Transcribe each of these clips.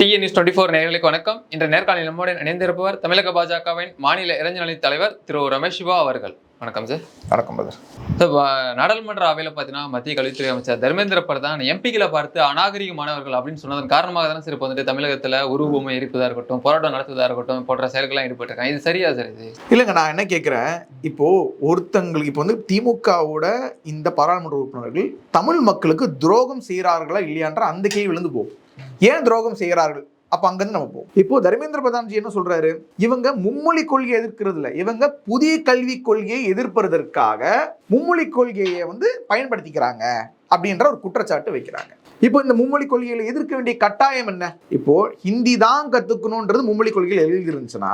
TN news twenty four நேர்களுக்கு வணக்கம். இன்று நேர்காணலில் நம்முடன் இணைந்திருப்பவர் தமிழக பாஜகவின் மாநில இளைஞரணி தலைவர் திரு ரமேஷ் சிவா அவர்கள். வணக்கம் சார். வணக்கம் பதர் நாடாளுமன்ற அவையில் பார்த்தீங்கன்னா மத்திய கல்வித்துறை அமைச்சர் தர்மேந்திர பிரதான் எம்பிக்களை பார்த்து அநாகரிக மாணவர்கள் அப்படின்னு சொன்னதன் காரணமாக தானே சார் இப்போ வந்துட்டு தமிழகத்தில் உருவபொம்மை எரிப்பதாக இருக்கட்டும் போராட்டம் நடத்துவதாக இருக்கட்டும் போன்ற செயல்கள்லாம் ஈடுபட்டிருக்காங்க. இது சரியா சார் இது? இல்லைங்க நான் என்ன கேட்குறேன் இப்போ ஒருத்தங்களுக்கு இப்போ வந்து திமுகவோட இந்த பாராளுமன்ற உறுப்பினர்கள் தமிழ் மக்களுக்கு துரோகம் செய்கிறார்களா இல்லையான்ற அந்த கேள்வி விழுந்து போகும். ஏன் துரோகம் செய்கிறார்கள்? அப்போ அங்கேருந்து நம்ம போவோம். இப்போ தர்மேந்திர பிரதான்ஜி என்ன சொல்றாரு? இவங்க மும்மொழி கொள்கையை எதிர்க்கிறது இல்லை இவங்க புதிய கல்விக் கொள்கையை எதிர்ப்பதற்காக மும்மொழி கொள்கையை வந்து பயன்படுத்திக்கிறாங்க அப்படின்ற ஒரு குற்றச்சாட்டு வைக்கிறாங்க. இப்போ இந்த மும்மொழி கொள்கையில எதிர்க்க வேண்டிய கட்டாயம் என்ன? இப்போ ஹிந்தி தான் கத்துக்கணும்ன்றது மும்மொழி கொள்கையில் எழுதி இருந்துச்சுன்னா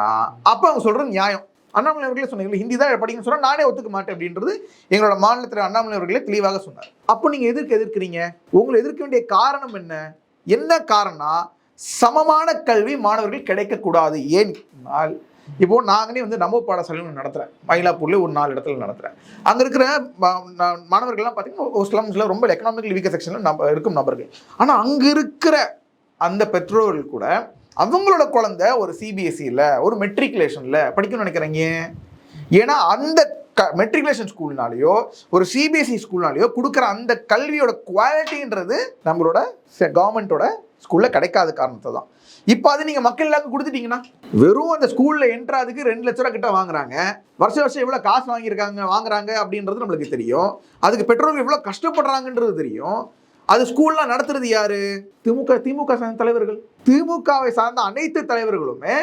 அப்போ அவங்க சொல்றது நியாயம். அண்ணாமலை அவர்களே சொன்னீங்க ஹிந்தி தான் படிக்கணும்னு சொன்னால் நானே ஒத்துக்க மாட்டேன் அப்படின்றது எங்களோட மாநிலத்தில் அண்ணாமலை அவர்களே தெளிவாக சொன்னார். அப்போ நீங்கள் எதிர்க்க எதிர்க்கிறீங்க? உங்களை எதிர்க்க வேண்டிய காரணம் என்ன? என்ன காரணம் சமமான கல்வி மாணவர்கள் கிடைக்கக்கூடாது. ஏன் இப்போ நாங்களே வந்து நம்ம பாடசாலை ஒன்று நடத்துகிறேன் மயிலாப்பூரில் ஒரு நாலு இடத்துல நடத்துகிறேன் அங்கே இருக்கிற மாணவர்கள்லாம் பார்த்தீங்கன்னா ஒரு ஸ்லம்ஸில் ரொம்ப எக்கனாமிக்கல் வீக்க செக்ஷனில் நம்ம இருக்கும் நபர்கள். ஆனால் அங்கே இருக்கிற அந்த பெற்றோர்கள் கூட அவங்களோட குழந்தை ஒரு சிபிஎஸ்சியில் ஒரு மெட்ரிகுலேஷனில் படிக்கணும்னு நினைக்கிறாங்க ஏன்னா அந்த க மெட்ரிகுலேஷன் ஸ்கூல்னாலேயோ ஒரு சிபிஎஸ்சி ஸ்கூல்னாலேயோ கொடுக்குற அந்த கல்வியோட குவாலிட்டின்றது நம்மளோட கவர்மெண்ட்டோட ஸ்கூலில் கிடைக்காத காரணத்தை தான் இப்போ அது நீங்கள் மக்கள் எல்லாருக்கும் கொடுத்துட்டீங்கன்னா வெறும் அந்த ஸ்கூலில் என்ட்ராதுக்கு ரெண்டு லட்ச ரூபா கிட்ட வாங்குறாங்க. வருஷம் வருஷம் எவ்வளோ காசு வாங்கியிருக்காங்க வாங்குறாங்க அப்படின்றது நம்மளுக்கு தெரியும். அதுக்கு பெற்றோர்கள் எவ்வளோ கஷ்டப்படுறாங்கன்றது தெரியும். அது ஸ்கூல்லாம் நடத்துறது யாரு? திமுக திமுக சார்ந்த தலைவர்கள். திமுகவை சார்ந்த அனைத்து தலைவர்களுமே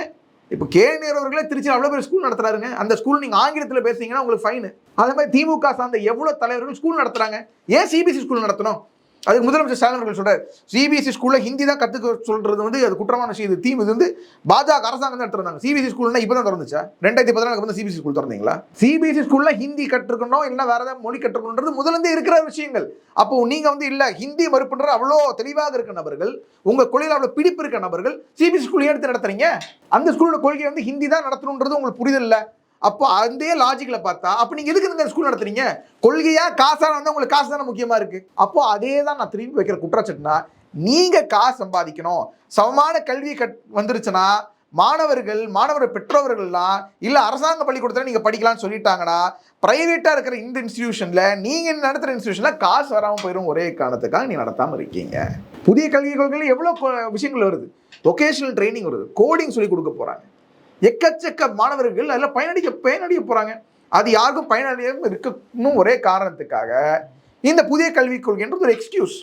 இப்போ கே அவர்களே திருச்சியில் அவ்வளோ பேர் ஸ்கூல் நடத்துறாருங்க. அந்த ஸ்கூல் நீங்கள் ஆங்கிலத்தில் பேசுனீங்கன்னா உங்களுக்கு ஃபைனு அதே மாதிரி திமுக சார்ந்த எவ்வளோ தலைவர்கள் ஸ்கூல் நடத்துறாங்க. ஏன் சிபிஎஸ்சி ஸ்கூல் நடத்தணும்? அதுக்கு முதலமைச்சர் ஸ்டாலின் அவர்கள் சொல்றாரு. சிபிஎஸ்சி ஸ்கூலில் ஹிந்தி தான் கற்றுக்க சொல்றது வந்து அது குற்றமான விஷயம் இது தீம் இது வந்து பாஜக அரசாங்கம் தான் எடுத்துருந்தாங்க. சிபிஎஸ்சி ஸ்கூல்னா இப்போ தான் திறந்துச்சா? ரெண்டாயிரத்தி பதினாலுக்கு வந்து சிபிஎஸ்சி ஸ்கூல் திறந்தீங்களா? சிபிஎஸ்சி ஸ்கூலில் ஹிந்தி கற்றுக்கணும் இல்லை வேற ஏதாவது மொழி கற்றுக்கணுன்றது முதலேருந்தே இருக்கிற விஷயங்கள். அப்போ நீங்க வந்து இல்ல ஹிந்தி மறுப்புன்ற அவ்வளோ தெளிவாக இருக்க நபர்கள் உங்க கொள்கையில் அவ்வளோ பிடிப்பு இருக்க நபர்கள் சிபிஎஸ்சி ஸ்கூல் எடுத்து நடத்துறீங்க? அந்த ஸ்கூலோட கொள்கை வந்து ஹிந்தி தான் நடத்தணுன்றது உங்களுக்கு புரிதல் இல்லை. அப்போ அதே லாஜிக்கில் பார்த்தா அப்போ நீங்கள் எதுக்கு இந்த ஸ்கூல் நடத்துறீங்க? கொள்கையா காசாக வந்து உங்களுக்கு காசு தானே முக்கியமாக இருக்குது அப்போ அதே தான் நான் திரும்பி வைக்கிற குற்றச்சாட்டுனா நீங்கள் காசு சம்பாதிக்கணும். சமமான கல்வி கட் வந்துருச்சுன்னா மாணவர்கள் மாணவர் பெற்றோர்கள்லாம் இல்லை அரசாங்க பள்ளிக்கூடத்தில் நீங்கள் படிக்கலாம்னு சொல்லிட்டாங்கன்னா ப்ரைவேட்டாக இருக்கிற இந்த இன்ஸ்டியூஷனில் நீங்கள் நடத்துகிற இன்ஸ்டியூஷனில் காசு வராமல் போயிடும் ஒரே காரணத்துக்காக நீ நடத்தாமல் இருக்கீங்க. புதிய கல்வி கொள்கையில் எவ்வளோ விஷயங்கள் வருது? ஒகேஷனல் ட்ரைனிங் வருது. கோடிங் சொல்லி கொடுக்க போகிறாங்க எக்கச்சக்க மாணவர்கள் அதில் பயனடிக்க பயனடைய போகிறாங்க அது யாருக்கும் பயனடையும் இருக்கணும் ஒரே காரணத்துக்காக இந்த புதிய கல்விக் கொள்கைன்றது ஒரு எக்ஸ்கியூஸ்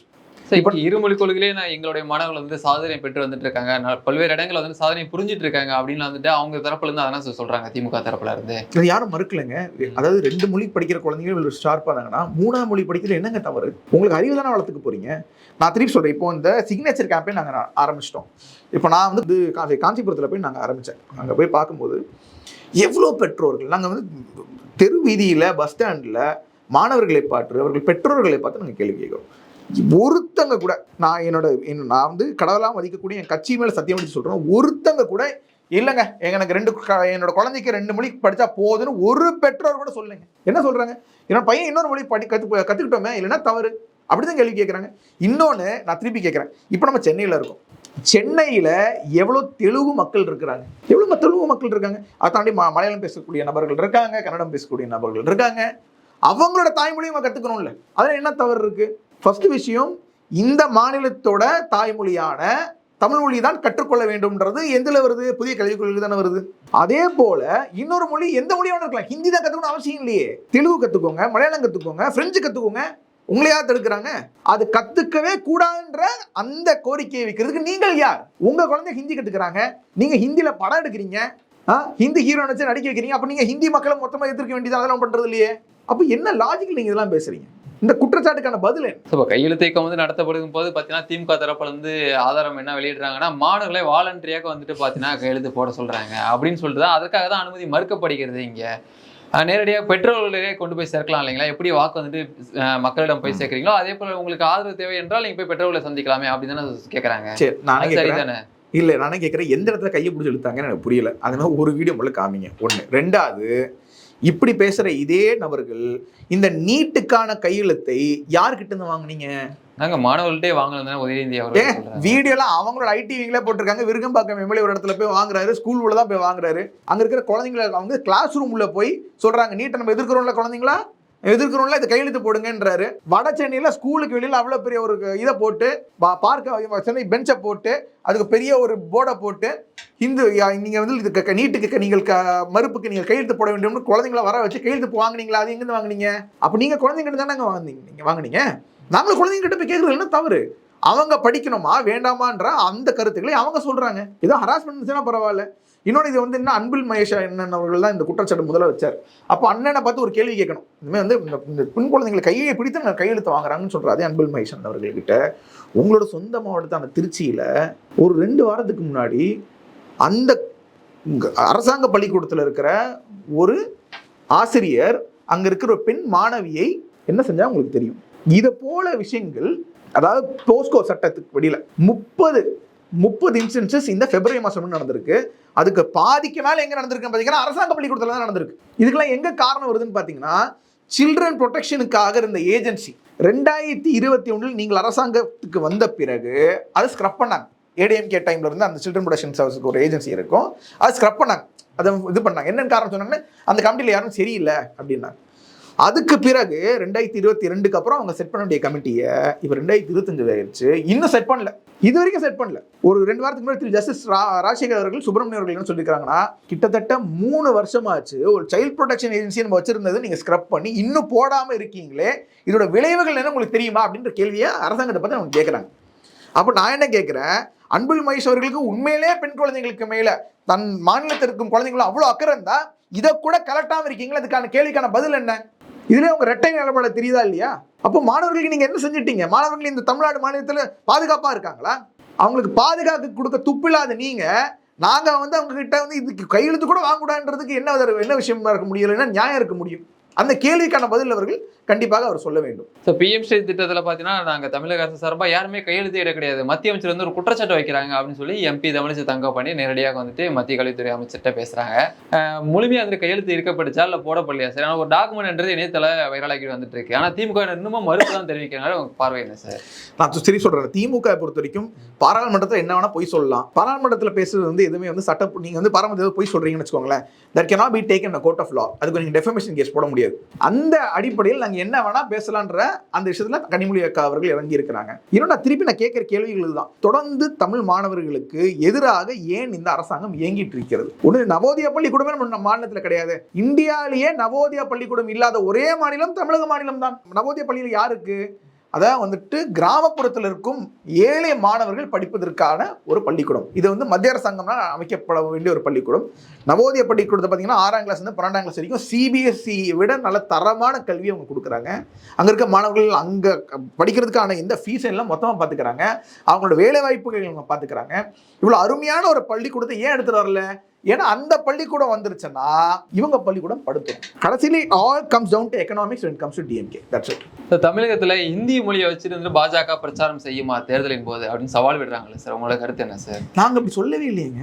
இப்போ இருமொழி கொள்கையிலே நான் எங்களுடைய மாணவர்கள் வந்து சாதனை பெற்று வந்துட்டு இருக்காங்க பல்வேறு இடங்களில் வந்து சாதனை புரிஞ்சிட்டு இருக்காங்க அப்படின்னு வந்துட்டு அவங்க தரப்புல இருந்து அதான் சார் சொல்றாங்க திமுக தரப்புல இருந்து. இது யாரும் மறுக்கலைங்க. அதாவது ரெண்டு மொழி படிக்கிற குழந்தைங்க இவ்வளவு ஷார்ப்பாக இருந்தாங்கன்னா மூணாம் மொழி படிக்கிறது என்னங்க தவறு? உங்களுக்கு அறிவு தானே வளர்த்துக்க போறீங்க? நான் திருப்பி சொல்றேன். இப்போ இந்த சிக்னேச்சர் கேம்பெயின் நாங்கள் ஆரம்பிச்சிட்டோம். இப்போ நான் வந்து காஞ்சிபுரத்தில் போய் நாங்கள் ஆரம்பித்தேன் அங்கே போய் பார்க்கும்போது எவ்வளோ பெற்றோர்கள் நாங்கள் வந்து தெரு வீதியில் பஸ் ஸ்டாண்டில் மாணவர்களை பார்த்து அவர்கள் பெற்றோர்களை பார்த்து நாங்கள் கேள்வி கேட்குறோம். ஒருத்தங்க கூட நான் என்னோட நான் வந்து கடவுளாக மதிக்கக்கூடிய என் கட்சி மேலே சத்தியம் பண்ணி சொல்கிறேன் ஒருத்தங்க கூட இல்லைங்க எனக்கு ரெண்டு என்னோட குழந்தைக்கு ரெண்டு மொழி படித்தா போதுன்னு ஒரு பெற்றோர் கூட சொல்லுங்க என்ன சொல்கிறாங்க என்னோட பையன் இன்னொரு மொழி படி கற்று கற்றுக்கிட்டோமே இல்லைன்னா தவறு. அப்படிதான் கேள்வி கேட்குறாங்க இன்னொன்று நான் திருப்பி கேட்குறேன் இப்போ நம்ம சென்னையில் இருக்கோம். சென்னையில் எவ்வளோ தெலுங்கு மக்கள் இருக்கிறாங்க? எவ்வளோ தெலுங்கு மக்கள் இருக்காங்க? அதை தாண்டி ம- மலையாளம் பேசக்கூடிய நபர்கள் இருக்காங்க கன்னடம் பேசக்கூடிய நபர்கள் இருக்காங்க. அவங்களோட தாய்மொழியும் கற்றுக்கணும்ல அதில் என்ன தவறு இருக்குது ஃபஸ்ட்டு விஷயம் இந்த மாநிலத்தோட தாய்மொழியான தமிழ் மொழி தான் கற்றுக்கொள்ள வேண்டும்ன்றது எதில் வருது? புதிய கல்விக் கொள்கை தானே வருது. அதே போல இன்னொரு மொழி எந்த மொழியாக இருக்கலாம். ஹிந்தி தான் கற்றுக்கணும் அவசியம் இல்லையே. தெலுங்கு கற்றுக்கோங்க மலையாளம் கற்றுக்கோங்க ஃப்ரெஞ்சு கற்றுக்கோங்க உங்களையா தடுக்கிறாங்க? அது கத்துக்கவே கூடாதுன்ற அந்த கோரிக்கையை வைக்கிறதுக்கு நீங்கள் யார்? உங்க குழந்தை ஹிந்தி கத்துக்கிறாங்க. நீங்க ஹிந்தியில படம் எடுக்கிறீங்க. ஹிந்தி ஹீரோ நினைச்சு நடிக்க வைக்கிறீங்க. அப்ப நீங்க ஹிந்தி மக்களை மொத்தமா எதிர்க்க வேண்டியது அதெல்லாம் பண்றது இல்லையே. அப்ப என்ன லாஜிக் நீங்க இதெல்லாம் பேசுறீங்க? இந்த குற்றச்சாட்டுக்கான பதில் இப்போ கையெழுத்து இயக்கம் வந்து நடத்தப்படும் போது பார்த்தீங்கன்னா திமுக தரப்புல இருந்து ஆதாரம் என்ன வெளியிடுறாங்கன்னா மாணவர்களை வாலண்டரியாக வந்துட்டு பார்த்தீங்கன்னா கையெழுத்து போட சொல்றாங்க அப்படின்னு சொல்லிட்டு தான் அதற்காக தான் அனுமதி மறுக்கப்படுகிறது இங்க. நேரடியாக பெற்றோர்களே கொண்டு போய் சேர்க்கலாம் இல்லைங்களா? எப்படி வாக்கு வந்துட்டு மக்களிடம் போய் சேர்க்குறீங்களோ அதே போல உங்களுக்கு ஆதரவு தேவை என்றால் நீங்க போய் பெற்றோர்களை சந்திக்கலாமே அப்படின்னு தானே கேட்குறாங்க சரிதானே? இல்ல நானே கேட்கிறேன் எந்த இடத்துல கையை பிடிச்சி இழுத்தாங்கன்னு எனக்கு புரியல. அது மாதிரி ஒரு வீடியோ முதல்ல காமிங்க. ஒண்ணு. ரெண்டாவது இப்படி பேசுற இதே நபர்கள் இந்த நீட்டுக்கான கையெழுத்தை யார்கிட்ட இருந்து வாங்குனீங்க? நாங்க மாணவர்கள்ட்டே வாங்கலாம் உதயநிதி சொல்றாங்க வீடியோலாம் அவங்களோட ஐடிவிங்களே போட்டிருக்காங்க. விருகம்பாக்கம் எம்எல்ஏ ஒரு இடத்துல போய் வாங்குறாரு. ஸ்கூல் உள்ள தான் போய் வாங்குறாரு. அங்க இருக்கிற குழந்தைங்களை அவங்க கிளாஸ் ரூம் உள்ள போய் சொல்றாங்க. நீட்டை நம்ம எதிர்க்கிறோம்ல குழந்தைங்களா? எதிர்க்கிறோம்ல இதை கையெழுத்து போடுங்கன்றாரு. வட சென்னையில் ஸ்கூலுக்கு வெளியில் அவ்வளோ பெரிய ஒரு இதை போட்டு பா- பார்க்க சென்னை பெஞ்சை போட்டு அதுக்கு பெரிய ஒரு போர்டை போட்டு இந்து நீங்கள் வந்து இதுக்கு க- நீட்டுக்கு நீங்கள் க- மறுப்புக்கு நீங்கள் கையெழுத்து போட வேண்டும்னு குழந்தைங்கள வர வச்சு கையெழுத்து வாங்குனீங்களா? அது எங்கேருந்து வாங்குனீங்க? அப்போ நீங்கள் குழந்தைங்கிட்ட தானே வாங்குனீங்க நீங்கள் வாங்குனீங்க? நாங்களும் குழந்தைங்கிட்ட போய் கேட்குறது என்ன தவறு? அவங்க படிக்கணுமா வேண்டாமான்ற அந்த கருத்துக்களை அவங்க சொல்கிறாங்க ஏதோ ஹராஸ்மெண்ட் பரவாயில்ல. இன்னொன்று இது வந்து என்ன அன்பில் மகேஷ் அண்ணன் அவர்கள் தான் இந்த குற்றச்சாட்டு முதல்ல வச்சார். அப்போ அண்ணனை பார்த்து ஒரு கேள்வி கேட்கணும். இனிமேல் வந்து இந்த- இந்த பெண் குழந்தைங்களை கையை பிடித்து நான் கையெழுத்து வாங்குறாங்கன்னு சொல்கிறாரு அதே அன்பில் மகேஷ் அண்ணன் அவர்கள்கிட்ட. உங்களோட சொந்த மாவட்டத்தான திருச்சியில் ஒரு ரெண்டு வாரத்துக்கு முன்னாடி அந்த அரசாங்க பள்ளிக்கூடத்தில் இருக்கிற ஒரு ஆசிரியர் அங்க இருக்கிற ஒரு பெண் மாணவியை என்ன செஞ்சா உங்களுக்கு தெரியும்? இதை போல விஷயங்கள் அதாவது போஸ்கோ சட்டத்துக்கு வெளியில முப்பது முப்பது இன்சிடென்சஸ் இந்த பிப்ரவரி மாசம் நடந்திருக்கு. அதுக்கு பாதிக்கு மேலே எங்கே நடந்திருக்கு பார்த்தீங்கன்னா அரசாங்க பள்ளி தான் நடந்திருக்கு. இதுக்கெல்லாம் எங்கே காரணம் வருதுன்னு பார்த்தீங்கன்னா சில்ட்ரன் ப்ரொடெக்ஷனுக்காக இருந்த ஏஜென்சி ரெண்டாயிரத்தி இருபத்தி ஒன்றில் நீங்கள் அரசாங்கத்துக்கு வந்த பிறகு அது ஸ்க்ரப் பண்ணாங்க. ஏடிஎம்கே டைம்ல இருந்து அந்த சில்ட்ரன் ப்ரொடெக்ஷன் சர்வீஸுக்கு ஒரு ஏஜென்சி இருக்கும். அது ஸ்க்ரப் பண்ணாங்க. அதை இது பண்ணாங்க. என்னென்ன காரணம் சொன்னாங்கன்னா அந்த கமிட்டியில் யாரும் சரியில்லை அப்படின்னாங்க. அதுக்கு பிறகு ரெண்டாயிரத்தி இருபத்தி ரெண்டுக்கு அப்புறம் அவங்க செட் பண்ண வேண்டிய கமிட்டியை இப்போ ரெண்டாயிரத்தி இருபத்தஞ்சு ஆயிடுச்சு இன்னும் செட் பண்ணல. இது வரைக்கும் செட் பண்ணல. ஒரு ரெண்டு வாரத்துக்கு முன்னாடி திரு ஜஸ்டிஸ் ராஜசேகர் அவர்கள் சுப்பிரமணியம் அவர்கள் என்ன சொல்லியிருக்காங்கன்னா கிட்டத்தட்ட மூணு வருஷமாச்சு ஒரு சைல்ட் ப்ரொடெக்ஷன் ஏஜென்சி நம்ம வச்சிருந்தது நீங்கள் ஸ்க்ரப் பண்ணி இன்னும் போடாமல் இருக்கீங்களே இதோட விளைவுகள் என்ன உங்களுக்கு தெரியுமா அப்படின்ற கேள்வியை அரசாங்கத்தை பற்றி அவங்க கேட்குறாங்க அப்போ நான் என்ன கேட்குறேன் அன்பில் மகேஷ் அவர்களுக்கு உண்மையிலே பெண் குழந்தைங்களுக்கு மேலே தன் மாநிலத்தில் இருக்கும் குழந்தைங்களும் அவ்வளோ அக்கறை இருந்தால் இதை கூட கலட்டாம இருக்கீங்களா? அதுக்கான கேள்விக்கான பதில் என்ன? இதுலேயே உங்கள் ரெட்டை நிலப்பட தெரியுதா இல்லையா? அப்போ மாணவர்களுக்கு நீங்கள் என்ன செஞ்சிட்டீங்க? மாணவர்கள் இந்த தமிழ்நாடு மாநிலத்தில் பாதுகாப்பாக இருக்காங்களா? அவங்களுக்கு பாதுகாப்பு கொடுக்க துப்பில்லாத நீங்கள் நாங்கள் வந்து அவங்கக்கிட்ட வந்து இதுக்கு கையெழுத்து கூட வாங்கக்கூடாதுன்றதுக்கு என்ன என்ன விஷயமா இருக்க முடியலைன்னா நியாயம் இருக்க முடியும். அந்த கேள்விக்கான பதில் அவர்கள் கண்டிப்பாக அவர் சொல்ல வேண்டும். ஸோ பிஎம் ஸ்ரீ திட்டத்தில் பார்த்தீங்கன்னா நாங்கள் தமிழக அரசு சார்பாக யாருமே கையெழுத்து இட கிடையாது. மத்திய அமைச்சர் வந்து ஒரு குற்றச்சாட்டு வைக்கிறாங்க அப்படின்னு சொல்லி எம்பி தமிழிசை தங்க பண்ணி நேரடியாக வந்துட்டு மத்திய கல்வித்துறை அமைச்சர்கிட்ட பேசுகிறாங்க முழுமையாக வந்து கையெழுத்து இருக்கப்பட்டுச்சா இல்லை போடப்படலையா? சார் ஆனால் ஒரு டாக்குமெண்ட்ன்றது இணையத்தில் வைரலாகிட்டு வந்துட்டு இருக்கு. ஆனால் திமுக இன்னமும் மறுப்பு தான் தெரிவிக்கிறாங்க. உங்க பார்வை என்ன சார் நான் சரி சொல்றேன். திமுக பொறுத்த வரைக்கும் பாராளுமன்றத்தில் என்ன வேணா பொய் சொல்லலாம். பாராளுமன்றத்தில் பேசுறது வந்து எதுவுமே வந்து சட்டம் நீங்க வந்து பாராளுமன்றத்தில் பொய் சொல்றீங்கன்னு வச்சுக்கோங்களேன். That cannot be taken a court of law அதுக்கு நீங்க டெஃபமேஷன் கேஸ் போட முடியாது. அந்த அடிப்படையில் நாங்க என்ன வேணா பேசலான்ற அந்த விஷயத்துல கனிமொழி அக்கா அவர்கள் இறங்கி இருக்கிறாங்க. இன்னும் நான் திருப்பி நான் கேட்கிற கேள்விகள் தான் தொடர்ந்து தமிழ் மாணவர்களுக்கு எதிராக ஏன் இந்த அரசாங்கம் இயங்கிட்டு இருக்கிறது? ஒன்று நவோதயா பள்ளிக்கூடமே நம்ம மாநிலத்தில் கிடையாது. இந்தியாவிலேயே நவோதயா பள்ளிக்கூடம் இல்லாத ஒரே மாநிலம் தமிழக மாநிலம் தான். நவோதய பள்ளியில் யாருக்கு அதான் வந்துட்டு கிராமப்புறத்தில் இருக்கும் ஏழை மாணவர்கள் படிப்பதற்கான ஒரு பள்ளிக்கூடம். இது வந்து மத்திய அரசாங்கம்னா அமைக்கப்பட வேண்டிய ஒரு பள்ளிக்கூடம். நவோதய பள்ளிக்கூடத்தை பார்த்தீங்கன்னா ஆறாம் கிளாஸ் இருந்து பன்னெண்டாம் கிளாஸ் வரைக்கும் சிபிஎஸ்சி விட நல்ல தரமான கல்வியை அவங்க கொடுக்குறாங்க. அங்கே இருக்க மாணவர்கள் அங்கே படிக்கிறதுக்கான எந்த ஃபீஸ் எல்லாம் மொத்தமாக பார்த்துக்கிறாங்க அவங்களோட வேலை வாய்ப்புகள் அவங்க பார்த்துக்கிறாங்க இவ்வளோ அருமையான ஒரு பள்ளிக்கூடத்தை ஏன் எடுத்துகிட்டு வரல? ஏன்னா அந்த பள்ளிக்கூடம் வந்துருச்சுன்னா இவங்க பள்ளிக்கூடம் படுத்தும் கடைசியில all comes down to economics it comes to DMK that's it தமிழகத்தில் இந்தி மொழியை வச்சுருந்து பாஜக பிரச்சாரம் செய்யுமா தேர்தலின் போது அப்படின்னு சவால் விடுறாங்களே சார். உங்களோட கருத்து என்ன சார்? நாங்க அப்படி சொல்லவே இல்லையேங்க.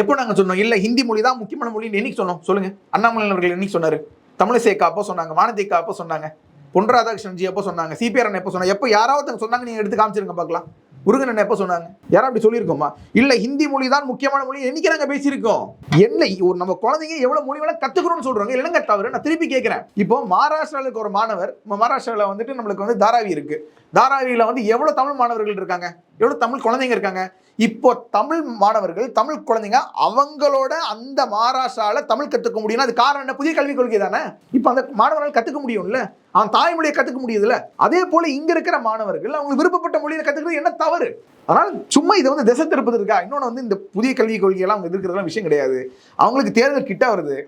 எப்போ நாங்க சொன்னோம்? இல்ல ஹிந்தி மொழி தான் முக்கியமான மொழின்னு என்னைக்கு சொன்னோம்? சொல்லுங்க. அண்ணாமலை அவர்கள் என்னைக்கு சொன்னாரு? தமிழிசைக்கா அப்போ சொன்னாங்க வானதிக்கா அப்போ சொன்னாங்க பொன் ராதாகிருஷ்ணன் ஜி எப்போ சொன்னாங்க சிபிஆர் எப்போ சொன்னாங்க எப்போ யாராவது சொன்னாங்க நீங்க எடுத்து காமிச்சிருங்க பார்க்கலாம். முருகன் எப்போ சொன்னாங்க? யாரும் அப்படி சொல்லியிருக்கோமா? இல்லை ஹிந்தி மொழி தான் முக்கியமான மொழி என்னைக்கு நாங்கள் பேசியிருக்கோம். என்ன ஒரு நம்ம குழந்தைங்க எவ்வளோ மொழி வேணால் கற்றுக்கணும்னு சொல்கிறாங்க இல்லைங்க தவிர நான் திருப்பி கேட்குறேன். இப்போ மகாராஷ்டிரால இருக்க ஒரு மாணவர் மகாராஷ்டிராவில் வந்துட்டு நம்மளுக்கு வந்து தாராவி இருக்குது தாராவியில் வந்து எவ்வளோ தமிழ் மாணவர்கள் இருக்காங்க? எவ்வளோ தமிழ் குழந்தைங்க இருக்காங்க? இப்போ தமிழ் மாணவர்கள் தமிழ் குழந்தைங்க அவங்களோட அந்த மகாராஷ்டிரால தமிழ் கற்றுக்க முடியும்னா அது காரணம் என்ன? புதிய கல்விக் கொள்கை தானே? இப்போ அந்த மாணவர்கள் கற்றுக்க முடியும்ல? அவன் தாய்மொழியை கற்றுக்க முடியுதுல்ல? அதே போல் இங்கே இருக்கிற மாணவர்கள் அவங்களுக்கு விருப்பப்பட்ட மொழியை கற்றுக்கிறது என்ன தவறு? அதனால் சும்மா இதை வந்து திசை திருப்பதற்கா இன்னொன்று வந்து இந்த புதிய கல்விக் கொள்கையெல்லாம் அவங்க எதிர்க்கிறதுலாம் விஷயம் கிடையாது. அவங்களுக்கு தேர்தல் கிட்ட வருது.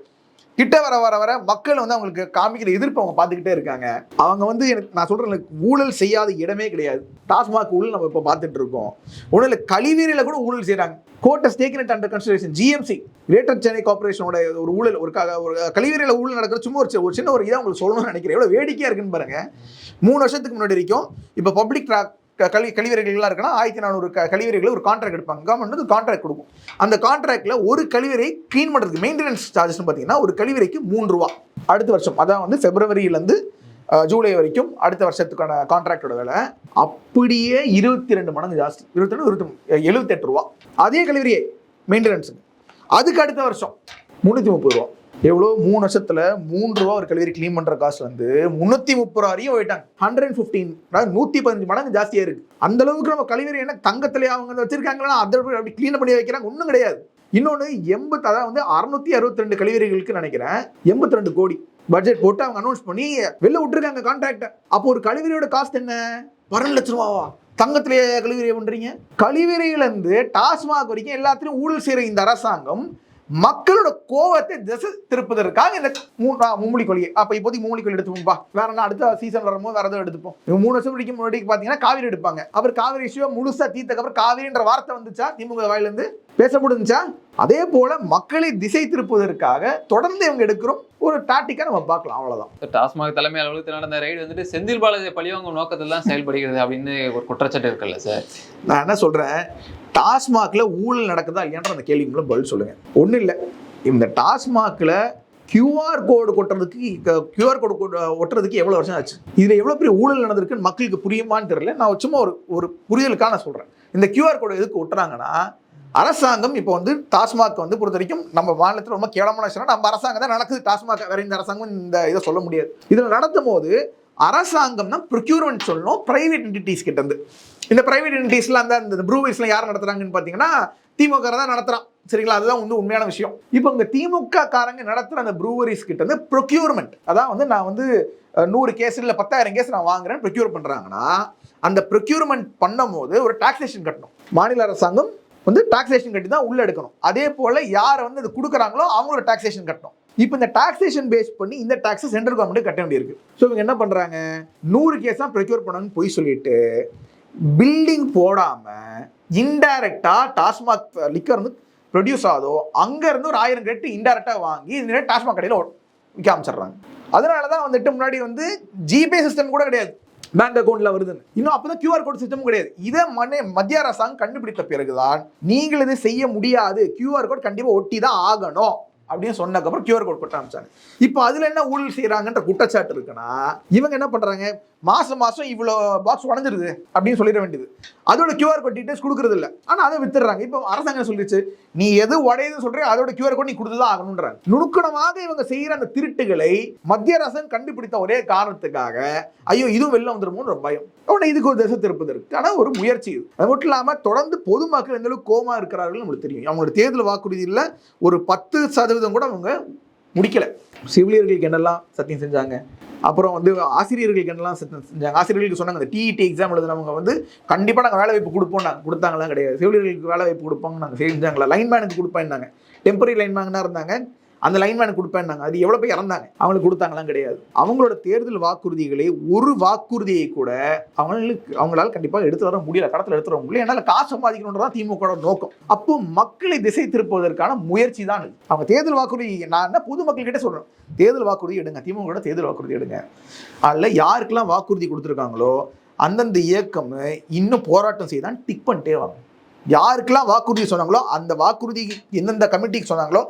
கிட்ட வர வர வர மக்கள் வந்து அவங்களுக்கு காமிக்கிற எதிர்ப்பு அவங்க பார்த்துக்கிட்டே இருக்காங்க. அவங்க வந்து எனக்கு நான் சொல்கிறேன் எனக்கு ஊழல் செய்யாத இடமே கிடையாது. டாஸ்மாக் ஊழல் நம்ம இப்போ பார்த்துட்டு இருக்கோம். ஒன்றும் இல்லை கழிவீரில் கூட ஊழல் செய்கிறாங்க court has taken under consideration GMC greater Chennai கார்பரேஷனோட ஒரு ஊழல் ஒரு க- ஒரு கழிவறையில் ஊழல் நடக்கிற சும்மா ஒரு சி- ஒரு சின்ன ஒரு இதை உங்களுக்கு சொல்லணும்னு நினைக்கிறேன். எவ்வளோ வேடிக்கையாக இருக்குன்னு பாருங்கள் மூணு வருஷத்துக்கு முன்னாடி வரைக்கும் இப்போ பப்ளிக் கழி கழிவறைகள்லாம் இருக்குன்னா ஆயிரத்தி நானூறு க கழிவறைகளை ஒரு கான்ட்ராக்ட் எடுப்பாங்க. கவர்மெண்ட் வந்து கான்ட்ராக்ட் கொடுக்கும். அந்த கான்ட்ராக்டில் ஒரு கழிவறை க்ளீன் பண்ணுறதுக்கு மெயின்டெனன்ஸ் சார்ஜஸ்னு பார்த்தீங்கன்னா ஒரு கழிவறைக்கு மூன்று ரூபா. அடுத்த வருஷம் அதான் வந்து ஃபெப்ரவரியிலேருந்து ஜூலை வரைக்கும் அடுத்த வருஷத்துக்கான கான்ட்ராக்டோட விலை. அப்படியே இருபத்தி ரெண்டு மடங்கு ஜாஸ்தி. இருபத்தி ரெண்டு இருபத்தி எழுபத்தெட்டு ரூபா. அதே கழிவறையே மெயின்டெனன்ஸுக்கு அதுக்கு அடுத்த வருஷம் முந்நூற்றி முப்பது ரூபா. எவ்வளோ மூணு வருஷத்தில் மூன்று ரூபா ஒரு கழிவறை க்ளீன் பண்ணுற காசு வந்து முந்நூற்றி முப்பது ரூபா வரையும் போயிட்டாங்க. ஹண்ட்ரட் அண்ட் ஃபிஃப்டீன் அதாவது நூற்றி பதினஞ்சு மடங்கு ஜாஸ்தியாக இருக்குது அந்த அளவுக்கு நம்ம கழிவறை என்ன தங்கத்திலே அவங்க வச்சிருக்காங்களா? அதை அப்படி க்ளீன் பண்ணி வைக்கிறாங்க. ஒன்றும் கிடையாது. இன்னொன்று எண்பத்து அதாவது வந்து அறுநூத்தி அறுபத்தி ரெண்டு கழிவறைகளுக்கு நினைக்கிறேன். எண்பத்தி ரெண்டு கோடி பட்ஜெட் போட்டு அவங்க அனௌன்ஸ் பண்ணி வெளில விட்டுருக்காங்க கான்ட்ராக்டை அப்போ ஒரு கழிவறையோட காஸ்ட் என்ன? பன்னெண்டு லட்ச ரூபாவா? தங்கத்திலேயே கழிவறை பண்ணுறீங்க கழிவறையிலேருந்து டாஸ்மாக் வரைக்கும் எல்லாத்திலையும் ஊழல் செய்கிற இந்த அரசாங்கம் மக்களோட கோவத்தை திசை திருப்பதற்காக இந்த மூ- ஆ, மும்மொழி கொள்கை அப்ப இப்போதைக்கு மும்மொழி கொள்கை எடுத்துப்போம்பா வேற என்ன அடுத்த சீசன் வரும்போது வேற எதுவும் எடுத்துப்போம். மூணு வருஷம் முடிக்கும் முன்னாடி பாத்தீங்கன்னா காவிரி எடுப்பாங்க. அப்புறம் காவிரி இஷ்யூ முழுசா தீர்த்தக்கப்புறம் காவிரின்ற வார்த்தை வந்துச்சா? திமுக வாயிலிருந்து? பேச முடிஞ்சுச்சா? அதே போல மக்களை திசை திருப்புவதற்காக தொடர்ந்து இவங்க எடுக்கிறோம். ஒரு டாட்டிக்கா நம்ம பார்க்கலாம். அவ்வளவுதான். டாஸ்மாக் தலைமை அலுவலகத்தில் நடந்த ரைடு வந்துட்டு செந்தில் பாலாஜி பழிவாங்கும் நோக்கத்தில் தான் செயல்படுகிறது அப்படின்னு ஒரு குற்றச்சாட்டு இருக்குல்ல சார் நான் என்ன சொல்றேன்? டாஸ்மாக்ல ஊழல் நடக்குதா இல்லையான்ற அந்த கேள்விக்குள்ள பதில் சொல்லுங்க. ஒன்றும் இல்லை. இந்த டாஸ்மாக்ல கியூஆர் கோடு கொட்டுறதுக்கு கியூஆர் கோடு ஒட்டுறதுக்கு எவ்வளோ வருஷம் ஆச்சு? இதில் எவ்வளோ பெரிய ஊழல் நடந்திருக்குன்னு மக்களுக்கு புரியுமான்னு தெரியல. நான் சும்மா ஒரு ஒரு புரிதலுக்காக நான் சொல்கிறேன் இந்த கியூஆர் கோடு எதுக்கு ஒட்டுறாங்கன்னா அரசாங்கம் இப்போ வந்து டாஸ்மாக் வந்து பொறுத்த வரைக்கும் நம்ம மாநிலத்தில் ரொம்ப கேவலமான விஷயம் நம்ம அரசாங்கம் தான் நடக்குது. டாஸ்மாக் வேற இந்த அரசாங்கம் இந்த இதை சொல்ல முடியாது. இதில் நடத்தும் போது அரசாங்கம் தான் ப்ரொக்யூர்மெண்ட் சொல்லணும் பிரைவேட் என்டிட்டிஸ் கிட்ட இருந்து. இந்த பிரைவேட் என்டிட்டிஸ்லாம் அந்த இந்த ப்ரூவரிஸ்லாம் யார் நடத்துறாங்கன்னு பார்த்தீங்கன்னா திமுக தான் நடத்துகிறான் சரிங்களா? அதுதான் வந்து உண்மையான விஷயம். இப்போ இந்த திமுக காரங்க நடத்துகிற அந்த ப்ரூவரிஸ் கிட்ட வந்து ப்ரொக்யூர்மெண்ட் அதான் வந்து நான் வந்து நூறு கேஸ் இல்லை பத்தாயிரம் கேஸ் நான் வாங்குறேன் ப்ரொக்யூர் பண்ணுறாங்கன்னா அந்த ப்ரொக்யூர்மெண்ட் பண்ணும்போது ஒரு டாக்ஸேஷன் கட்டணும். மாநில அரசாங்கம் வந்து டாக்ஸேஷன் கட்டி தான் உள்ள எடுக்கணும். அதே போல யாரை வந்து அது கொடுக்குறாங்களோ அவங்களோட டாக்ஸேஷன் கட்டணும். இப்போ இந்த டாக்ஸேஷன் பேஸ் பண்ணி இந்த டாக்ஸை சென்ட்ரல் கவர்மெண்ட் கட்ட வேண்டியிருக்கு. ஸோ இவங்க என்ன பண்ணுறாங்க நூறு கேஸ் தான் ப்ரொக்யூர் பண்ணணும்னு போய் சொல்லிட்டு பில்டிங் போடாமல் இன்டைரக்டாக டாஸ்மாக் லிக்கர் வந்து ப்ரொடியூஸ் ஆகுதோ அங்கேருந்து ஒரு ஆயிரம் கேட்டு இன்டைரக்டா வாங்கி இந்த டாஸ்மாக் கடையில் விற்க ஆரம்பிச்சிடுறாங்க. அதனால தான் வந்துட்டு முன்னாடி வந்து ஜிபே சிஸ்டம் கூட கிடையாது. பேங்க் அக்கௌண்ட்ல வருதுன்னு. இன்னும் அப்பதான் கியூஆர் கோட் சிஸ்டமும் கிடையாது. இதை மன மத்திய அரசாங்கம் கண்டுபிடித்த பிறகுதான் நீங்கள் இதை செய்ய முடியாது. கியூஆர் கோட் கண்டிப்பாக ஒட்டி தான் ஆகணும் அப்படின்னு சொன்னதுக்கப்புறம் கியூஆர் கோட் கொட்ட ஆரம்பிச்சாங்க. இப்போ அதில் என்ன ஊழல் செய்கிறாங்கன்ற குற்றச்சாட்டு இருக்குன்னா இவங்க என்ன பண்ணுறாங்க மாசம் மாசம் இவ்வளோ பாக்ஸ் உடஞ்சிருது அப்படின்னு சொல்லிட வேண்டியது. அதோட கியூஆர் கோட் டீடைல்ஸ் கொடுக்குறது இல்லை. ஆனால் அதை வித்துடுறாங்க. இப்போ அரசாங்கம் சொல்லிடுச்சு சொல்லிச்சு நீ எது உடையுதுன்னு சொல்றியோ அதோட கியூஆர் கோட் நீ கொடுத்துதான் ஆகணுன்றாங்க நுணுக்கணமாக இவங்க செய்யற அந்த திருட்டுகளை மத்திய அரசன் கண்டுபிடித்த ஒரே காரணத்துக்காக ஐயோ இதுவும் வெளில வந்துருமோன்னு ஒரு பயம். உடனே இதுக்கு ஒரு திசை ஆனால் ஒரு முயற்சி இது. அது மட்டும் இல்லாமல் தொடர்ந்து பொதுமக்கள் எந்த அளவுக்கு கோமா இருக்கிறார்கள் நம்மளுக்கு தெரியும். அவங்களோட தேர்தல் வாக்குறுதியில் ஒரு பத்து சதவீதம் கூட அவங்க முடிக்கலை. செவிலியர்களுக்கு என்னெல்லாம் சத்தியம் செஞ்சாங்க? அப்புறம் வந்து ஆசிரியர்களுக்கு என்னெல்லாம் சத்தியம் செஞ்சாங்க? ஆசிரியர்களுக்கு சொன்னாங்க அந்த டிஇடி எக்ஸாம் எழுதுனவங்க வந்து கண்டிப்பாக நாங்கள் வேலை வாய்ப்பு கொடுப்போம் நாங்கள் கொடுத்தாங்களாம் கிடையாது. செவிலியர்களுக்கு வேலை வாய்ப்பு கொடுப்பாங்க நாங்கள் செஞ்சாங்களா லைன்மேனுக்கு கொடுப்பேன்னாங்க. டெம்பரரி லைன்மேனாக இருந்தாங்க. அந்த லைன்மேன் கொடுப்பேன்னாங்க. அது எவ்வளோ பேர் இறந்தாங்க. அவங்களுக்கு கொடுத்தாங்களாம் கிடையாது. அவங்களோட தேர்தல் வாக்குறுதிகளை ஒரு வாக்குறுதியை கூட அவங்களுக்கு அவங்களால கண்டிப்பாக எடுத்து வர முடியல. கடத்தில் எடுத்து வர முடியல என்னால் காசு சம்பாதிக்கணுன்றதான் திமுக நோக்கம். அப்போ மக்களை திசை திருப்புவதற்கான முயற்சி தான் அவங்க தேர்தல் வாக்குறுதி நான் என்ன பொதுமக்கள் சொல்கிறேன் தேர்தல் வாக்குறுதி எடுங்க. திமுக தேர்தல் வாக்குறுதி எடுங்க. அதில் யாருக்கெல்லாம் வாக்குறுதி கொடுத்துருக்காங்களோ அந்தந்த இயக்கம் இன்னும் போராட்டம் செய்தான் டிக் பண்ணிட்டே வாங்க. யாருக்கெல்லாம் வாக்குறுதி சொன்னாங்களோ அந்த வாக்குறுதி எந்தெந்த கமிட்டிக்கு சொன்னாங்களோ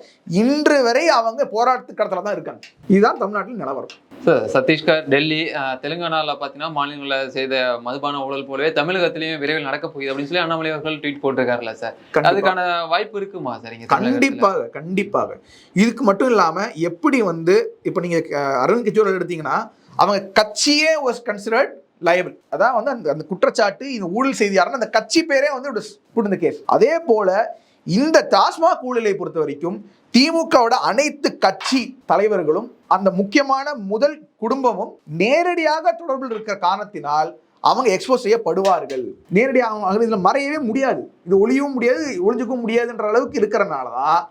இன்று வரை அவங்க போராட்ட கடத்துல தான் இருக்காங்க இதுதான் தமிழ்நாட்டில் நிலவரம் சார் சத்தீஸ்கர் டெல்லி அஹ், தெலுங்கானால பார்த்தீங்கன்னா மாநிலங்களில் செய்த மதுபான ஊழல் போலவே தமிழகத்திலையும் விரைவில் நடக்க போகுது அப்படின்னு சொல்லி அண்ணாமலை அவர்கள் ட்வீட் போட்டிருக்காருல்ல சார். அதுக்கான வாய்ப்பு இருக்குமா சார்? கண்டிப்பாக கண்டிப்பாக இதுக்கு மட்டும் இல்லாம எப்படி வந்து இப்போ நீங்க அஹ், அரவிந்த் கெஜ்ரிவால் எடுத்தீங்கன்னா அவங்க கட்சியே வாஸ் கன்சிடர்ட் லயபிள் அதான் வந்து அந்த அந்த குற்றச்சாட்டு இந்த ஊழல் செய்தியாளர் அந்த கட்சி பேரே வந்து புட் இந்த கேஸ் அதே போல இந்த டாஸ்மாக் ஊழலை பொறுத்த வரைக்கும் திமுகவோட அனைத்து கட்சி தலைவர்களும் அந்த முக்கியமான முதல் குடும்பமும் நேரடியாக தொடர்பில் இருக்கிற காரணத்தினால் அவங்க எக்ஸ்போஸ் செய்யப்படுவார்கள். நேரடியாக அவங்க இதில் மறையவே முடியாது. இது ஒளியவும் முடியாது ஒளிஞ்சுக்கவும் முடியாதுன்ற அளவுக்கு இருக்கிறனால தான்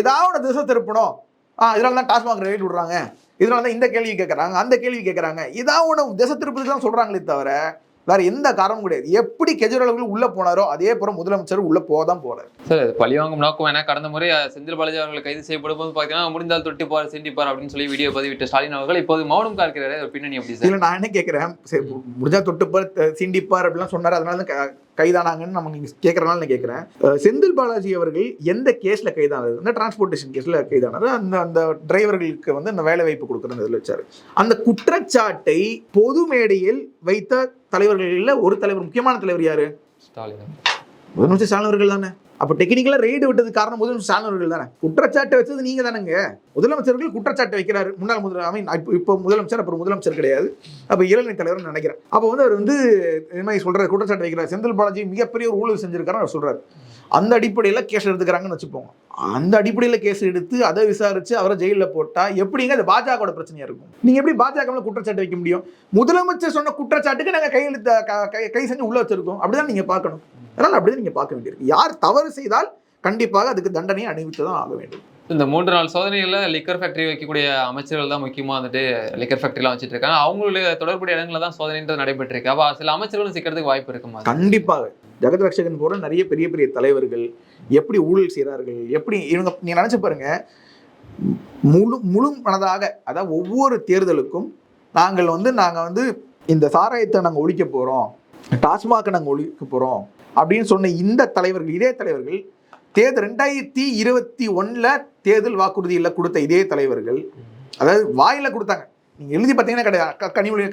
ஏதாவது திசை திருப்பணும். ஆ இதனால தான் டாஸ்மாக் ரேட் விடுறாங்க. இதனால தான் இந்த கேள்வி கேட்குறாங்க அந்த கேள்வி கேட்குறாங்க ஏதாவது ஒன்று திசை திருப்பதுக்கு தான் சொல்கிறாங்களே தவிர வேற எந்த காரணமும் கிடையாது. எப்படி கெஜ்ரிவால் அவர்கள் உள்ள போனாரோ அதே போல முதலமைச்சர் உள்ள போதான் போறாரு. சார் பழிவாங்கும் நோக்கம் வேணா. கடந்த முறை செந்தில் பாலாஜி அவர்கள் கைது செய்யப்படும் போது பார்த்தீங்கன்னா முடிந்தால் தொட்டிப்பார் சிண்டிப்பார் அப்படின்னு சொல்லி வீடியோ பதிவிட்ட ஸ்டாலின் அவர்கள் இப்போது மௌனம் காக்கிறாரு. பின்னணி எப்படி சார்? இல்ல நான் என்ன கேட்கிறேன் முடிஞ்சா தொட்டுப்பார் சீண்டிப்பார் அப்படிலாம் சொன்னாரு. அதனால தான் கைதானாங்கன்னு நம்ம கேட்கறனால நான் கேட்கிறேன் செந்தில் பாலாஜி அவர்கள் எந்த கேஸ்ல கைதானது? இந்த டிரான்ஸ்போர்ட்டேஷன் கேஸ்ல கைதானது? அந்த அந்த டிரைவர்களுக்கு வந்து அந்த வேலை வாய்ப்பு கொடுக்குறது இதுல வச்சாரு? அந்த குற்றச்சாட்டை பொது மேடையில் வைத்த தலைவர்களில் ஒரு தலைவர் முக்கியமான தலைவர் யாரு? ஸ்டாலின். முதலமைச்சர் ஸ்டாலின் அவர்கள் தானே. அப்ப டெக்னிக்கலாக ரெய்டு விட்டது காரணம் முதலமைச்சர் ஸ்டாலின் அவர்கள் தானே. குற்றச்சாட்டை வச்சது நீங்க தானேங்க. முதலமைச்சர்கள் குற்றச்சாட்டு வைக்கிறாரு. முன்னாள் முதல் ஐ மீன் இப்போ இப்போ முதலமைச்சர் அப்புறம் முதலமைச்சர் கிடையாது. அப்ப இளநிலை தலைவர் நினைக்கிறேன். அப்போ வந்து அவர் வந்து இது மாதிரி சொல்கிறார் குற்றச்சாட்டு வைக்கிறார். செந்தில் பாலாஜி மிகப்பெரிய ஒரு ஊழல் செஞ்சிருக்காரு அவர் சொல்றாரு. அந்த அடிப்படையில் கேஸ் எடுத்துக்கிறாங்கன்னு வச்சுப்போங்க அந்த அடிப்படையில் கேஸ் எடுத்து அதை விசாரித்து அவரை ஜெயிலில் போட்டால் எப்படிங்க அது பாஜகவோட பிரச்சனையாக இருக்கும்? நீங்கள் எப்படி பாஜக குற்றச்சாட்டு வைக்க முடியும்? முதலமைச்சர் சொன்ன குற்றச்சாட்டுக்கு நாங்கள் கையெழுத்த க- கை- கை செஞ்சு வச்சுருக்கோம் வச்சிருக்கோம். அப்படிதான் நீங்கள் பார்க்கணும். அதனால் அப்படி தான் நீங்கள் பார்க்க வேண்டியிருக்கு. யார் தவறு செய்தால் கண்டிப்பாக அதுக்கு தண்டனையை அணிவித்து தான் ஆக வேண்டும். இந்த மூன்று நாள் சோதனைகளில் லிக்கர் ஃபேக்டரி வைக்கக்கூடிய அமைச்சர்கள் தான் முக்கியமாக வந்துட்டு லிக்கர் ஃபேக்டரிலாம் வச்சுட்டு இருக்காங்க. அவங்களுடைய தொடர்புடைய இடங்களில் தான் சோதனைன்றது நடைபெற்றிருக்கு. அப்போ சில அமைச்சர்களும் சிக்கிறதுக்கு வாய்ப்பு இருக்குமா கண்டிப்பாக. ஜெகத் ரக்ஷகன் போல நிறைய பெரிய பெரிய தலைவர்கள் எப்படி ஊழல் செய்கிறார்கள் எப்படி இவங்க நீங்கள் நினச்சி பாருங்க. முழு முழு மனதாக அதாவது ஒவ்வொரு தேர்தலுக்கும் நாங்கள் வந்து நாங்கள் வந்து இந்த சாராயத்தை நாங்கள் ஒழிக்க போகிறோம் டாஸ்மாகை நாங்கள் ஒழிக்க போகிறோம் அப்படின்னு சொன்ன இந்த தலைவர்கள் இதே தலைவர்கள் தேர்தல் ரெண்டாயிரத்தி இருபத்தி ஒன்றில் தேர்தல் வாக்குறுதியில் கொடுத்த இதே தலைவர்கள் அதாவது வாயில கொடுத்தாங்க. நீங்கள் எழுதி பார்த்தீங்கன்னா கிடையாது. கனிமொழி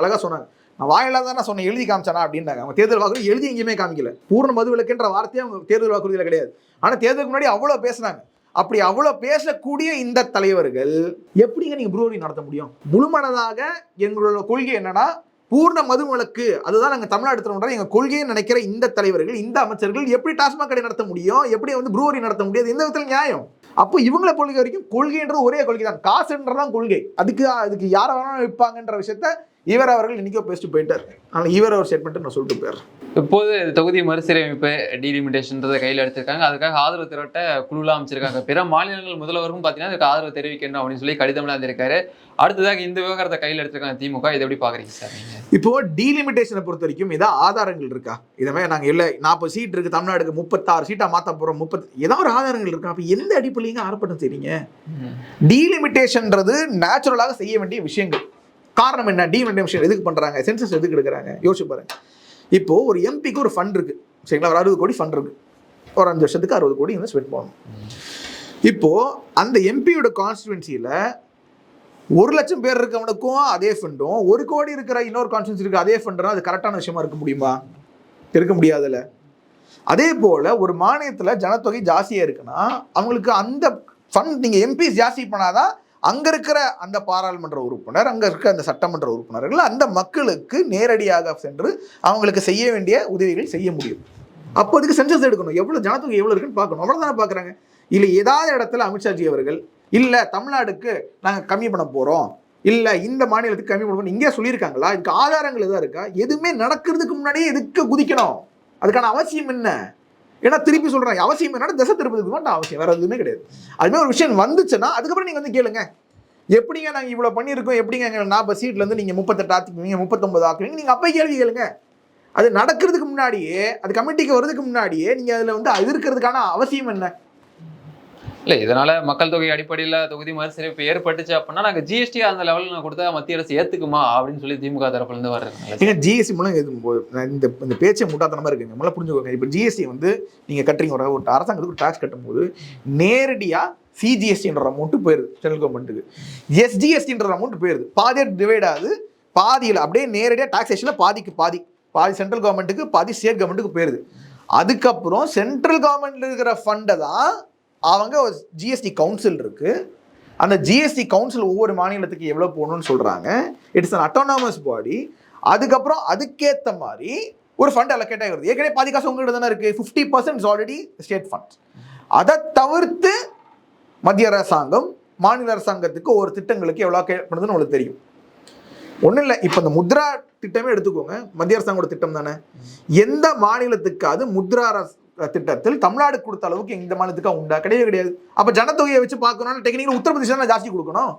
அழகாக சொன்னாங்க. நான் வாயில தான் நான் சொன்னேன் எழுதி காமிச்சானா அப்படின்னாங்க. அவங்க தேர்தல் வாக்குறுதி எழுதி எங்கேயுமே காமிக்கல. பூர்ண மது விளக்குன்ற வார்த்தையே அவங்க தேர்தல் வாக்குறுதியில் கிடையாது. ஆனால் தேர்தலுக்கு முன்னாடி அவ்வளோ பேசுனாங்க. அப்படி அவ்வளோ பேசக்கூடிய இந்த தலைவர்கள் எப்படிங்க நீங்கள் புரோரி நடத்த முடியும்? முழுமனதாக எங்களோட கொள்கை என்னன்னா பூர்ண மதுவிலக்கு அதுதான் நாங்கள் தமிழ்நாடு எங்கள் கொள்கையை நினைக்கிற இந்த தலைவர்கள் இந்த அமைச்சர்கள் எப்படி டாஸ்மாக் கடை நடத்த முடியும்? எப்படி வந்து ப்ரூவரி நடத்த முடியாது எந்த விதத்தில் நியாயம்? அப்போ இவங்களை பொறுத்த வரைக்கும் கொள்கைன்றது ஒரே கொள்கை தான் காசுன்றதான் கொள்கை. அதுக்கு அதுக்கு யாரை வேணாலும் விற்பாங்கன்ற விஷயத்த இவர் அவர்கள் இன்னைக்கோ பேசிட்டு போயிட்டார். ஆனால் இவர் அவர் ஸ்டேட்மெண்ட் நான் சொல்லிட்டு போயிடுறேன். இப்போது தொகுதி மறுசீரமைப்பு டீலிமிட்டேஷன்றதை கையில் எடுத்திருக்காங்க. அதுக்காக ஆதரவு திரட்ட குழுலாம் அமைச்சிருக்காங்க. பிற மாநிலங்கள் முதல்வரும் பார்த்தீங்கன்னா அதுக்கு ஆதரவு தெரிவிக்கணும் அப்படின்னு சொல்லி கடிதம்லாம் இருந்திருக்காரு அடுத்ததாக இந்த விவகாரத்தை கையில் எடுத்திருக்காங்க திமுக. இதை எப்படி பாக்குறீங்க சார் இப்போ டீலிமிட்டேஷனை பொறுத்த வரைக்கும் ஏதாவது ஆதாரங்கள் இருக்கா? இதை மாதிரி நாங்கள் இல்லை. நாற்பது சீட் இருக்கு தமிழ்நாடுக்கு முப்பத்தாறு சீட்டா மாற்ற போகிறோம் முப்பத்தி ஏதாவது ஒரு ஆதாரங்கள் இருக்கா? அப்போ எந்த அடிப்படையிங்க ஆர்ப்பாட்டம் செய்றீங்க? டீலிமிட்டேஷன்ன்றது நேச்சுரலாக செய்ய வேண்டிய விஷயங்கள். காரணம் என்ன? டீலிமிட்டேஷன் எதுக்கு பண்ணுறாங்க சென்சஸ் எதுக்கு எடுக்கிறாங்க? யோசிச்சு பாருங்க. இப்போ ஒரு எம்பிக்கு ஒரு ஃபண்ட் இருக்கு. சரிங்களா? ஒரு அறுபது கோடி ஃபண்ட் இருக்கு. ஒரு அஞ்சு வருஷத்துக்கு அறுபது கோடி வந்து ஸ்பெண்ட் பண்ணணும். இப்போ அந்த எம்பியோட கான்ஸ்டுவன்சியில் ஒரு லட்சம் பேர் இருக்கவனுக்கும் அதே ஃபண்டும் ஒரு கோடி இருக்கிற இன்னொரு கான்ஸ்டுவன்சி இருக்கு அதே ஃபண்டும் அது கரெக்டான விஷயமா இருக்க முடியுமா? இருக்க முடியாதுல்ல. அதே போல ஒரு மாநிலத்தில் ஜனத்தொகை ஜாஸ்தியாக இருக்குன்னா அவங்களுக்கு அந்த ஃபண்ட் நீங்கள் எம்பிஸ் ஜாஸ்தி பண்ணாதான் அங்கே இருக்கிற அந்த பாராளுமன்ற உறுப்பினர் அங்கே இருக்கிற அந்த சட்டமன்ற உறுப்பினர்கள் அந்த மக்களுக்கு நேரடியாக சென்று அவங்களுக்கு செய்ய வேண்டிய உதவிகள் செய்ய முடியும். அப்போ அதுக்கு சென்சஸ் எடுக்கணும். எவ்வளோ ஜனத்தொகை எவ்வளோ இருக்குன்னு பார்க்கணும். அவ்வளோதானே பார்க்குறாங்க? இல்லை ஏதாவது இடத்துல அமித்ஷாஜி அவர்கள் இல்லை தமிழ்நாடுக்கு நாங்கள் கம்மி பண்ண போகிறோம் இல்லை இந்த மாநிலத்துக்கு கம்மி பண்ண போறோம் இங்கே சொல்லியிருக்காங்களா? இதுக்கு ஆதாரங்கள் எதாவது இருக்கா? எதுவுமே நடக்கிறதுக்கு முன்னாடியே எதுக்கு குதிக்கணும்? அதுக்கான அவசியம் என்ன? ஏன்னா திருப்பி சொல்றேன் அவசியம் என்னன்னா திசை திருப்பதுக்கு மட்டும் அவசியம் வேற எதுவுமே கிடையாது. அதுமாதிரி ஒரு விஷயம் வந்துச்சுன்னா அதுக்கப்புறம் நீங்க வந்து கேளுங்க. எப்படிங்க நாங்க இவ்வளவு பண்ணியிருக்கோம் எப்படிங்க எங்க நாற்பது சீட்ல இருந்து நீங்க முப்பத்தெட்டு ஆக்குவீங்க முப்பத்தொன்பது ஆக்குவீங்க நீங்க அப்போ கேள்வி கேளுங்க. அது நடக்கிறதுக்கு முன்னாடியே அது கமிட்டிக்கு வர்றதுக்கு முன்னாடியே நீங்க அதுல வந்து அது இருக்கிறதுக்கான அவசியம் என்ன? இல்லை இதனால மக்கள் தொகை அடிப்படையில் தொகுதி மறுசீரமைப்பு ஏற்பட்டுச்சு அப்படின்னா நாங்கள் ஜிஎஸ்டி அந்த லெவலில் நான் கொடுத்தா மத்திய அரசு ஏற்றுக்குமா அப்படின்னு சொல்லி திமுக தரப்புலேருந்து வர்றாங்க. ஏங்க ஜிஎஸ்டி மூலம் இது இந்த இந்த பேச்சை முட்டாத்தனமா இருக்குங்க முதல்ல புரிஞ்சுக்கோங்க. இப்போ ஜிஎஸ்டி வந்து நீங்கள் கட்டுறீங்க. ஒரு ஒரு அரசாங்கத்துக்கு டாக்ஸ் கட்டும்போது நேரடியாக சிஜிஎஸ்டின்ற அமௌண்ட்டு போயிருது. சென்ட்ரல் கவர்மெண்ட்டுக்கு எஸ்ஜிஎஸ்டின்ற அமௌண்ட் போயிருது. பாதியாக டிவைட் ஆகுது. பாதியில் அப்படியே நேரடியாக டாக்ஸேஷனில் பாதிக்கு பாதி. பாதி சென்ட்ரல் கவர்மெண்ட்டுக்கு பாதி ஸ்டேட் கவர்மெண்ட்டுக்கு போயிருது. அதுக்கப்புறம் சென்ட்ரல் கவர்மெண்ட்டில் இருக்கிற ஃபண்டை தான் அவங்க ஜிஎஸ்டி கவுன்சில் இருக்குது அந்த ஜிஎஸ்டி கவுன்சில் ஒவ்வொரு மாநிலத்துக்கு எவ்வளோ போகணும்னு சொல்கிறாங்க இட்ஸ் அன் அட்டானமஸ் பாடி அதுக்கப்புறம் அதுக்கேற்ற மாதிரி ஒரு ஃபண்ட் அலோகேட் ஆகிடுது ஏற்கனவே பாதி காசு உங்கள்கிட்ட தானே இருக்குது fifty percent already state funds அதை தவிர்த்து மத்திய அரசாங்கம் மாநில அரசாங்கத்துக்கு ஒரு திட்டங்களுக்கு எவ்வளோ பண்ணுதுன்னு உங்களுக்கு தெரியும். ஒன்றும் இல்லை. இப்போ இந்த முத்ரா திட்டமே எடுத்துக்கோங்க. மத்திய அரசாங்கோட திட்டம் தானே. எந்த மாநிலத்துக்காவது முத்ரா அரசு திட்டத்தில் தமிழ்நாடு கொடுத்த அளவுக்கு இந்த மாநிலத்துக்கு உண்டா? கிடையவே கிடையாது. அப்போ ஜனத்தொகையை வச்சு பார்க்கணும்னா டெக்னிக்கல் உத்தரப்பிரதேசம் தான் ஜாஸ்தி கொடுக்கணும்.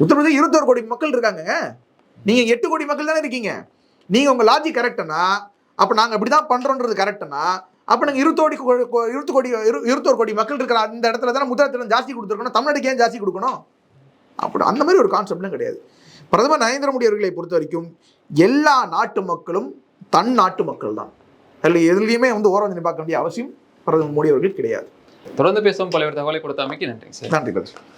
உத்தரப்பிரதேசம் இருபத்தோரு கோடி மக்கள் இருக்காங்க நீங்கள் எட்டு கோடி மக்கள் தானே இருக்கீங்க. நீங்கள் உங்கள் லாஜிக் கரெக்டுனா நாங்கள் இப்படி தான் பண்ணுறோன்றது கரெக்டுனா அப்போ நாங்கள் இருபத்தோடி கோ- இருபத்து கோடி இரு- இருபத்தோரு கோடி மக்கள் இருக்கிற அந்த இடத்துல தானே முதலத்திலும் ஜாஸ்தி கொடுத்துருக்கணும். தமிழ்நாட்டுக்கு ஏன் ஜாஸ்தி கொடுக்கணும்? அப்படி அந்த மாதிரி ஒரு கான்செப்ட்லாம் கிடையாது. பிரதமர் நரேந்திர மோடி அவர்களை பொறுத்த வரைக்கும் எல்லா நாட்டு மக்களும் தன் நாட்டு மக்கள் தான் அதில் எதுலேயுமே வந்து ஓரம் பார்க்க வேண்டிய அவசியம் பிரதமர் மோடி அவர்கள் கிடையாது. தொடர்ந்து பேசுவோம். பல்வேறு தகவலை கொடுத்தமைக்கு நன்றி சார். நன்றி பிரதமர்